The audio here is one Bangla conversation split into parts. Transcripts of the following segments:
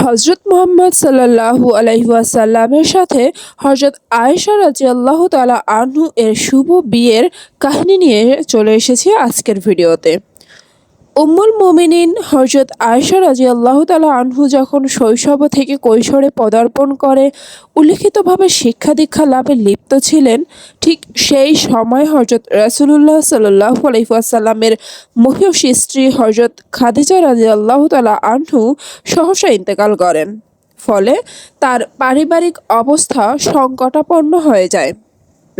হজরত মোহাম্মদ সাল্লাল্লাহু আলহিহাসাল্লামের সাথে হজরত আয়েশা রাজি আল্লাহ তালা আনু এর শুভ বিয়ের কাহিনী নিয়ে চলে এসেছি আজকের ভিডিওতে। উম্মুল মোমিনিন হজরত আয়েশা রাজিয়াল্লাহ তালা আনহু যখন শৈশব থেকে কৈশোরে পদার্পণ করে, উল্লিখিতভাবে শিক্ষা দীক্ষা লাভে লিপ্ত ছিলেন, ঠিক সেই সময় হজরত রাসুলুল্লাহ সাল্লাহ আলাইসাল্লামের মহিষী স্ত্রী হজরত খাদিজা রাজিয়াল্লাহ তালা আনহু সহসা ইন্তেকাল করেন। ফলে তার পারিবারিক অবস্থা সংকটাপন্ন হয়ে যায়।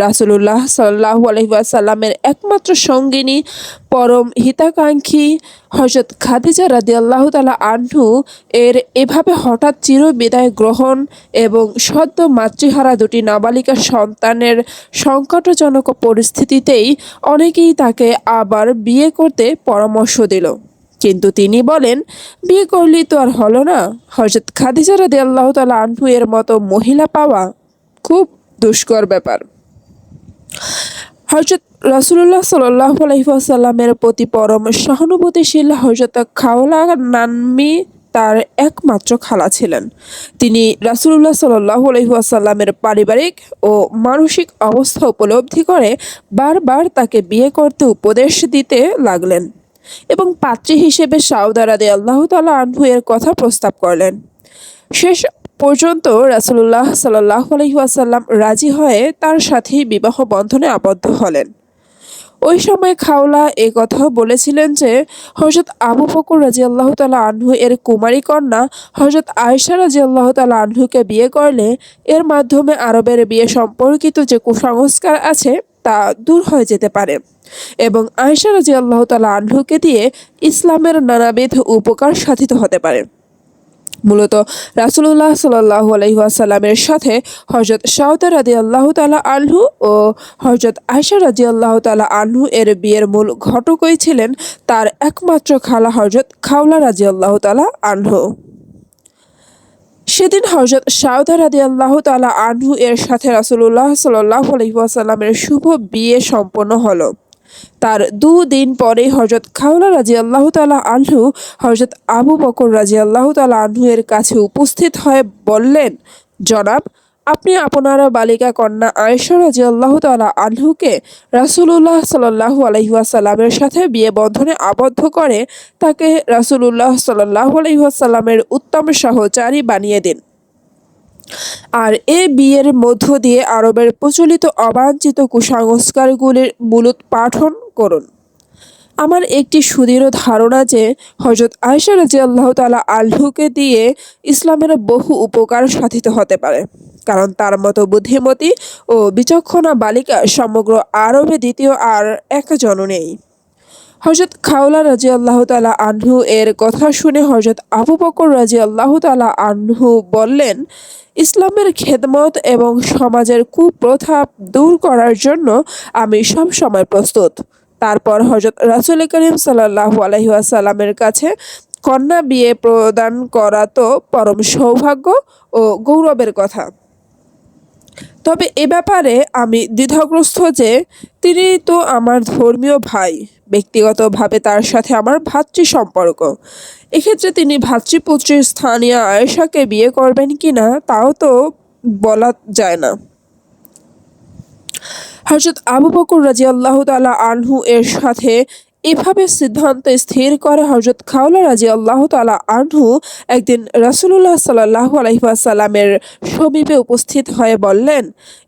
রাসুলুল্লাহ সাল্লাহু আলহিসাল্লামের একমাত্র সঙ্গিনী, পরম হিতাকাঙ্ক্ষী হজরত খাদিজা রাদি আল্লাহ তালা আহ্নু এর এভাবে হঠাৎ চির বিদায় গ্রহণ এবং সদ্য মাতৃহারা দুটি নাবালিকা সন্তানের সংকটজনক পরিস্থিতিতেই অনেকেই তাকে আবার বিয়ে করতে পরামর্শ দিল। কিন্তু তিনি বলেন, বিয়ে করলেই তো আর হলো না। হজরত খাদিজা রাদি আল্লাহ তালা আহ্নু এর মতো মহিলা পাওয়া খুব দুষ্কর ব্যাপার। হজরত রাসুল্লাহ সাল্লাহ প্রতি পরম সহানুভূতিশীল হজরত খাওলা নানমি তার একমাত্র খালা ছিলেন। তিনি রাসুল্লাহ সাল্লাহ আলহিহাসাল্লামের পারিবারিক ও মানসিক অবস্থা উপলব্ধি করে বারবার তাকে বিয়ে করতে উপদেশ দিতে লাগলেন এবং পাত্রী হিসেবে সাউদারাদে আল্লাহ তালা আনহু এর কথা প্রস্তাব করলেন। শেষ পর্যন্ত রাসুল্লাহ সাল্লাহ আলহিহাসাল্লাম রাজি হয়ে তার সাথেই বিবাহ বন্ধনে আবদ্ধ হলেন। ওই সময় খাওলা এ কথাও বলেছিলেন যে হজরত আবু ফকুর রাজি আল্লাহ তালা আনহু এর কুমারী কন্যা হজরত আয়সা রাজি আল্লাহ তালা আনহুকে বিয়ে করলে এর মাধ্যমে আরবের বিয়ে সম্পর্কিত যে কুসংস্কার আছে তা দূর হয়ে যেতে পারে এবং আয়সা রাজি আল্লাহ তালা আনহুকে দিয়ে ইসলামের নানাবিধ উপকার সাধিত হতে পারে। মূলত রাসুল্লাহ সাল্লাহ আলহিহাসাল্লামের সাথে হজরত সাউদা রাজি আল্লাহ তালা আলহু ও হজরত আয়সা রাজি আল্লাহ তালা আলহু এর বিয়ের মূল ঘটকই ছিলেন তার একমাত্র খালা হজরত খাওলা রাজি আল্লাহ তালা আলহু সেদিন হজরত সাউদা রাদি আল্লাহ তালা আনহু এর সাথে রাসুল্লাহ সাল্লাহ আলহিহাসাল্লামের শুভ বিয়ে সম্পন্ন হলো। তার দুদিন পরে হজরত খাওলা রাজি আল্লাহ তালা আনহু হজরত আবু বকর রাজি আল্লাহ তালা আনহু এর কাছে উপস্থিত হয়ে বললেন, জনাব, আপনি আপনার বালিকা কন্যা আয়েশা রাজি আল্লাহ তালা আনহুকে রাসুলুল্লাহ সাল্লাহ আলহিহাসাল্লামের সাথে বিয়ে বন্ধনে আবদ্ধ করে, তাকে রাসুলুল্লাহ সাল্লাহ আলহিহাসাল্লামের উত্তম সহচারী বানিয়ে দিন। আর এ বিয়ের মধ্য দিয়ে আরবের প্রচলিত অবাঞ্ছিত কুসংস্কারগুলির মূলত পাঠন করুন। আমার একটি সুদৃঢ় ধারণা যে হজরত আয়সা রাজি আল্লাহ তালা আল্লুকে দিয়ে ইসলামের বহু উপকার সাধিত হতে পারে। কারণ তার মতো বুদ্ধিমতী ও বিচক্ষণা বালিকা সমগ্র আরবে দ্বিতীয় আর একজনও নেই। হজরত খাওলা রাজি আল্লাহ তালা আনহু এর কথা শুনে হজরত আবু বকর রাজি আল্লাহ তালা আনহু বললেন ইসলামের খেদমত এবং সমাজের কুপ্রথা দূর করার জন্য আমি সব সময় প্রস্তুত। তারপর হজরত রাসুল করিম সাল্লাহ আলহিহাসাল্লামের কাছে কন্যা বিয়ে প্রদান করা তো পরম সৌভাগ্য ও গৌরবের কথা। তবে এ ব্যাপারে আমি দ্বিধাগ্রস্ত যে তিনি তো আমার ধর্মীয় ভাই, ব্যক্তিগতভাবে তার সাথে আমার ভাতৃ সম্পর্ক। এক্ষেত্রে তিনি ভাতৃপুত্রের স্থানীয় আয়েশাকে বিয়ে করবেন কি না তাও তো বলা যায় না। হজরত আবু বকর রাজি আল্লাহ তালা আনহু এর সাথে এভাবে সিদ্ধান্ত স্থির করে হজরত খাওলা রাজি আল্লাহ তালা আনহু একদিন রাসুল্লাহ সাল্লাহ আলহিহাসাল্লামের সমীপে উপস্থিত হয়ে বললেন,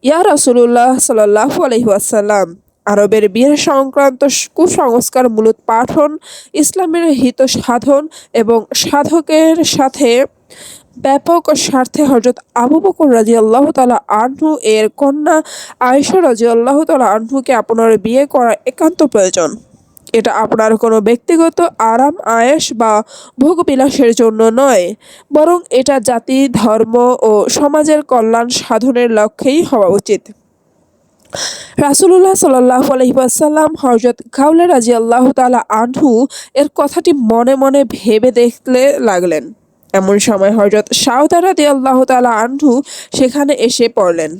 ইয়া রাসুল্লাহ সাল্লাহ আলহিহাসাল্লাম আরবের বিয়ের সংক্রান্ত কুসংস্কার মূলত পাঠন, ইসলামের হিত সাধন এবং সাধকের সাথে ব্যাপক স্বার্থে হজরত আবু বকর রাজি আল্লাহ তালা আনহু, এর কন্যা আয়েশা রাজি আল্লাহ তালা আনহুকে আপনার বিয়ে করা একান্ত প্রয়োজন। এটা আপনার কোনো ব্যক্তিগত আরাম আয়েস বা ভোগবিলাসের জন্য নয়, বরং এটা জাতি, ধর্ম ও সমাজের কল্যাণ সাধনের লক্ষ্যেই হওয়া উচিত। রাসুল্লাহ সাল্লাহ আলহিবাসাল্লাম হজরত খাউলা রাজি আল্লাহ তালা আনহু এর কথাটি মনে মনে ভেবে দেখতে লাগলেন। এমন সময় হজরত সাউদারা দি আল্লাহ তালা আনহু সেখানে এসে পড়লেন।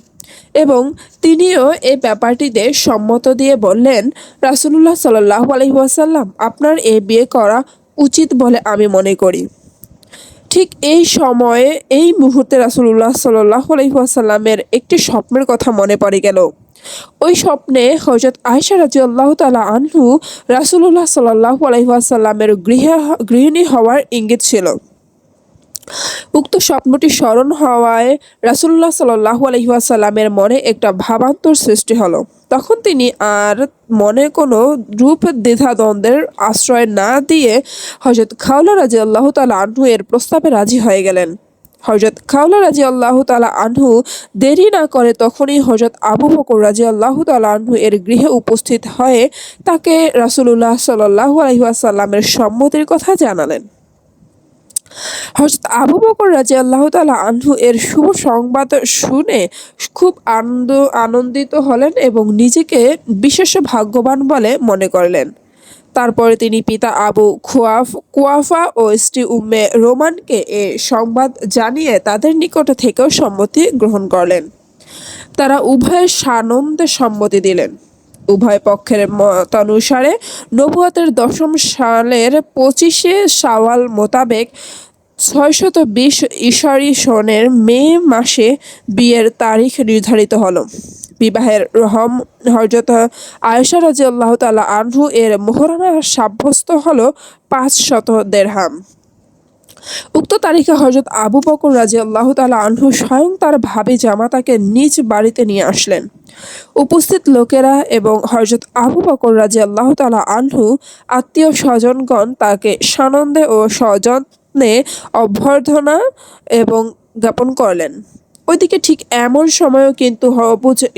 এবং তিনিও এই ব্যাপারটিতে সম্মত দিয়ে বললেন রাসুল্লাহ সাল্লাহ আলহিহাসাল্লাম আপনার এ বিয়ে করা উচিত বলে আমি মনে করি। ঠিক এই সময়ে, এই মুহূর্তে রাসুল্লাহ সাল্লাহ আলহিহাসাল্লামের একটি স্বপ্নের কথা মনে পড়ে গেল। ওই স্বপ্নে হজরত আয়সা রাজি আল্লাহ তালা আনহু রাসুল্লাহ সাল্লাহ আলহিহাসাল্লামের গৃহ, গৃহিণী হওয়ার ইঙ্গিত ছিল। উক্ত স্বপ্নটি স্মরণ হওয়ায় রাসুল্লাহ সাল্লাহ আলহিহাসাল্লামের মনে একটা ভাবান্তর সৃষ্টি হলো। তখন তিনি আর মনে কোনো রূপ দ্বিধাদ্বন্দ্বের আশ্রয় না দিয়ে হজরত খাওলা রাজি আল্লাহ তালা আনহু এর প্রস্তাবে রাজি হয়ে গেলেন। হজরত খাওলা রাজি আল্লাহ তালা আনহু দেরি না করে তখনই হজরত আবু বকর রাজি আল্লাহ তালা আনহু এর গৃহে উপস্থিত হয়ে তাকে রাসুল্লাহ সাল্লাহ আলহিহাসাল্লামের সম্মতির কথা জানালেন। হজরত আবু বকর রাজি আল্লাহ তালা আনহু এর শুভ সংবাদ শুনে খুব আনন্দ, আনন্দিত হলেন এবং নিজেকে বিশেষ ভাগ্যবান বলে মনে করলেন। তারপরে তিনি পিতা আবু খুয়াফ, কুয়াফা ও স্ত্রী উম্মে রোমানকে এ সংবাদ জানিয়ে তাদের নিকট থেকেও সম্মতি গ্রহণ করলেন। তারা উভয়ের সানন্দে সম্মতি দিলেন। উভয় পক্ষের মতানুসারে নবুয়াতের দশম সালের পঁচিশে সাওয়াল মোতাবেক ছয়শত বিশ ইশারি সনের মে মাসে বিয়ের তারিখ নির্ধারিত হলো। বিবাহের রহম হজরত আয়েশা রাজি আল্লাহ তালা আনহু এর মোহরানা সাব্যস্ত হল পাঁচ শত দেড়হাম। উক্ত তারিখে হজরত আবু বকর রাজি আল্লাহ তালা আনহু স্বয়ং তার ভাবি জামাতাকে নিজ বাড়িতে নিয়ে আসলেন। উপস্থিত লোকেরা এবং হজরত আবু বকর রাজি আল্লাহ তালা আনহু আত্মীয় স্বজনগণ তাকে সানন্দে ও সযত্নে অভ্যর্থনা এবং জ্ঞাপন করলেন। ওইদিকে ঠিক এমন সময়ও কিন্তু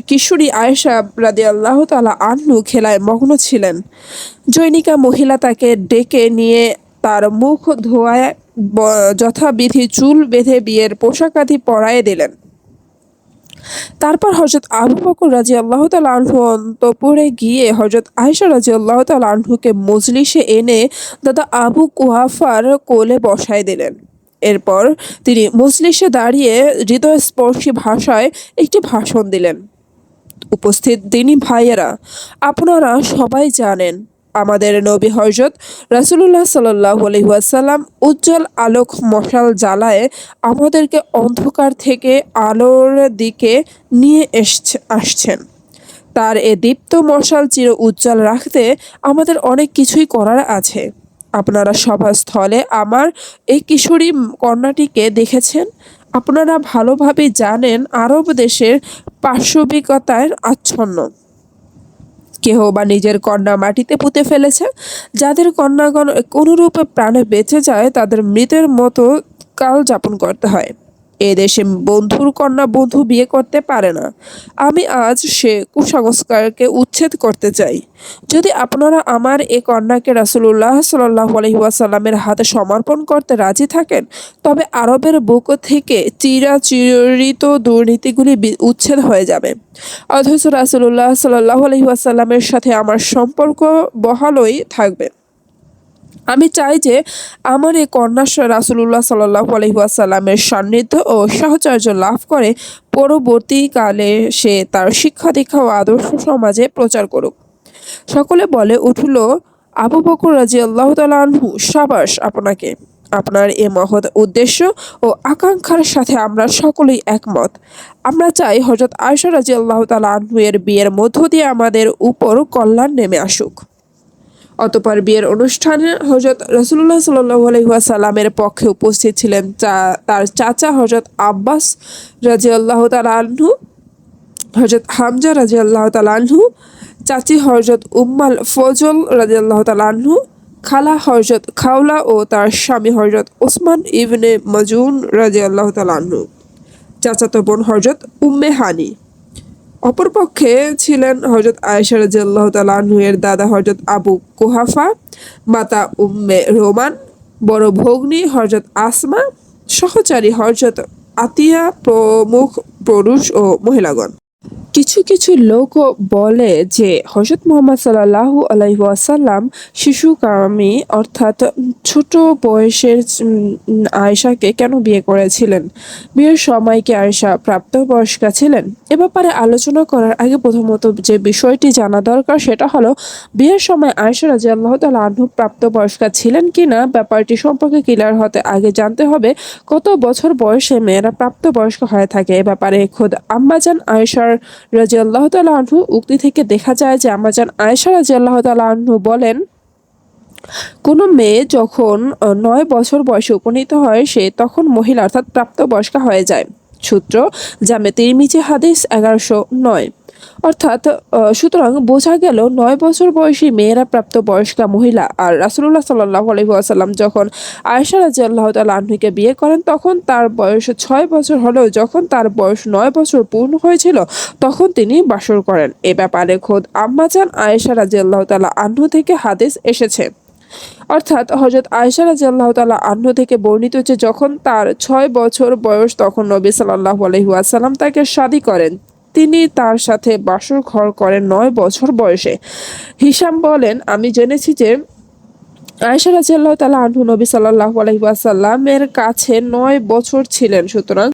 কিশোরী আয়েশা রাদি আল্লাহ তালা আনহু খেলায় মগ্ন ছিলেন। জৈনিকা মহিলা তাকে ডেকে নিয়ে তার মুখ ধোয়ায় যথাবিধি চুল বেঁধে বিয়ের পোশাক পোশাকাদি পরায়ে দিলেন। তারপর হজরত আবু বকর রাজি আল্লাহ তাল আনহু অন্তপুরে গিয়ে হজরত আয়সা রাজি আল্লাহ তাল আনহুকে মজলিসে এনে দাদা আবু কুহাফার কোলে বসায় দিলেন। এরপর তিনি মজলিসে দাঁড়িয়ে হৃদয়স্পর্শী ভাষায় একটি ভাষণ দিলেন। উপস্থিত তিনি ভাইয়েরা, আপনারা সবাই জানেন আমাদের নবী হজরত রাসুল্লাহ সাল্লাহ আলহিহাসাল্লাম উজ্জ্বল আলোক মশাল জ্বালায় আমাদেরকে অন্ধকার থেকে আলোর দিকে নিয়ে এসছে, আসছেন। তার এ দীপ্ত মশাল চির উজ্জ্বল রাখতে আমাদের অনেক কিছুই করার আছে। আপনারা সভাস্থলে আমার এই কিশোরী কন্যাটিকে দেখেছেন? আপনারা ভালোভাবে জানেন আরব দেশের পার্শ্ববিকতায় আচ্ছন্ন। কেহ বা নিজের কন্যা মাটিতে পুঁতে ফেলেছে, যাদের কন্যাগণ কোনোরূপে প্রাণে বেঁচে যায়, তাদের মৃতের মতো কাল যাপন করতে হয়। এ দেশে বন্ধুর কন্যা বন্ধু বিয়ে করতে পারে না। আমি আজ সে কুসংস্কারকে উচ্ছেদ করতে চাই। যদি আপনারা আমার এ কন্যাকে রাসুল্লাহ সাল্লাহ আলহিউসাল্লামের হাতে সমর্পণ করতে রাজি থাকেন, তবে আরবের বুক থেকে চিরাচিরিত দুর্নীতিগুলি উচ্ছেদ হয়ে যাবে। অথচ রাসুল্লাহ সাল্লাহ আলহিউসাল্লামের সাথে আমার সম্পর্ক বহালই থাকবে। আমি চাই যে আমার এই কন্যা রাসুল্লাহ সাল্লাহ আলহিহাসাল্লামের সান্নিধ্য ও সাহচর্য লাভ করে পরবর্তীকালে সে তার শিক্ষা দীক্ষা ও আদর্শ সমাজে প্রচার করুক। সকলে বলে উঠল, আবু বকর রাজি আল্লাহ তালহু সাবাস আপনাকে। আপনার এ মহৎ উদ্দেশ্য ও আকাঙ্ক্ষার সাথে আমরা সকলেই একমত। আমরা চাই হজরত আয়সা রাজি আল্লাহ তালহু এর বিয়ের মধ্য দিয়ে আমাদের উপর কল্যাণ নেমে আসুক। অতপর বিয়ের অনুষ্ঠানে হজরত রসুল্লাহ সাল্লাসাল্লামের পক্ষে উপস্থিত ছিলেন তার চাচা হজরত আব্বাস রাজি আল্লাহ তালাহু হজরত হামজা রাজি আল্লাহ তালাহু চাচি হজরত উম্মাল ফজল রাজি আল্লাহ তালাহু খালা হজরত খাওলা ও তার স্বামী হজরত ওসমান ইবনে মজুন রাজি আল্লাহ তালাহু চাচাতো বোন হজরত উম্মে হানি। অপরপক্ষে ছিলেন হজরত আয়েশা রাজিয়াল্লাহ তালাহুয়ের দাদা হজরত আবু কুহাফা, মাতা উম্মে রোমান, বড় ভগ্নী হজরত আসমা, সহচারী হজরত আতিয়া, প্রমুখ পুরুষ ও মহিলাগণ। কিছু কিছু লোক বলে যে হজরত মোহাম্মদ সাল্লাহু আলাইসাল্লাম শিশুকামী অর্থাৎ ছোট বয়সের আয়েশাকে কেন বিয়ে করেছিলেন? বিয়ের সময় কি আয়েশা প্রাপ্তবয়স্কা ছিলেন? এ ব্যাপারে আলোচনা করার আগে প্রথমত যে বিষয়টি জানা দরকার সেটা হলো, বিয়ের সময় আয়েশা রাজি আল্লাহ তালা আনহু প্রাপ্তবয়স্কা ছিলেন কিনা ব্যাপারটি সম্পর্কে ক্লিয়ার হতে আগে জানতে হবে কত বছর বয়সে মেয়েরা প্রাপ্তবয়স্ক হয়ে থাকে। এ ব্যাপারে খোদ আম্মাজান আয়েশার রাজি আল্লাহ তালা আনহু উক্তি থেকে দেখা যায় যে আম্মাজান আয়েশা রাজি আল্লাহ তালা আনহু বলেন কোনো মেয়ে যখন নয় বছর বয়সে উপনীত হয়, সে তখন মহিলা অর্থাৎ প্রাপ্তবয়স্কা হয়ে যায়। সূত্র জামে তিরমিজি হাদিস এগারোশো নয়। অর্থাৎ সুতরাং বোঝা গেল নয় বছর বয়সী মেয়েরা প্রাপ্ত বয়স্কা মহিলা। আর রাসুল্লাহ সাল্লাহ আলহিহাসাল্লাম যখন আয়েশা রাজি আল্লাহ আহ্নিকে বিয়ে করেন, তখন তার বয়স ছয় বছর হলেও যখন তার বয়স নয় বছর পূর্ণ হয়েছিল, তখন তিনি বাসর করেন। এ ব্যাপারে খোদ আম্মাজান আয়েশা রাজি আল্লাহ তালা আহ্ন থেকে হাদিস এসেছে। অর্থাৎ হজরত আয়সা রাজি আল্লাহ তালা আহ্ন থেকে বর্ণিত যে যখন তার ছয় বছর বয়স তখন নবী সাল্লাহ আলহিহাসাল্লাম তাকে শাদি করেন। তিনি তার সাথে বাসর ঘর করেন নয় বছর বয়সে। হিসাম বলেন, আমি জেনেছি যে আয়সা রাজি আল্লাহ তালা আহ্ন নবী সাল্লাহ আলহিহাসাল্লামের কাছে নয় বছর ছিলেন সুতরাং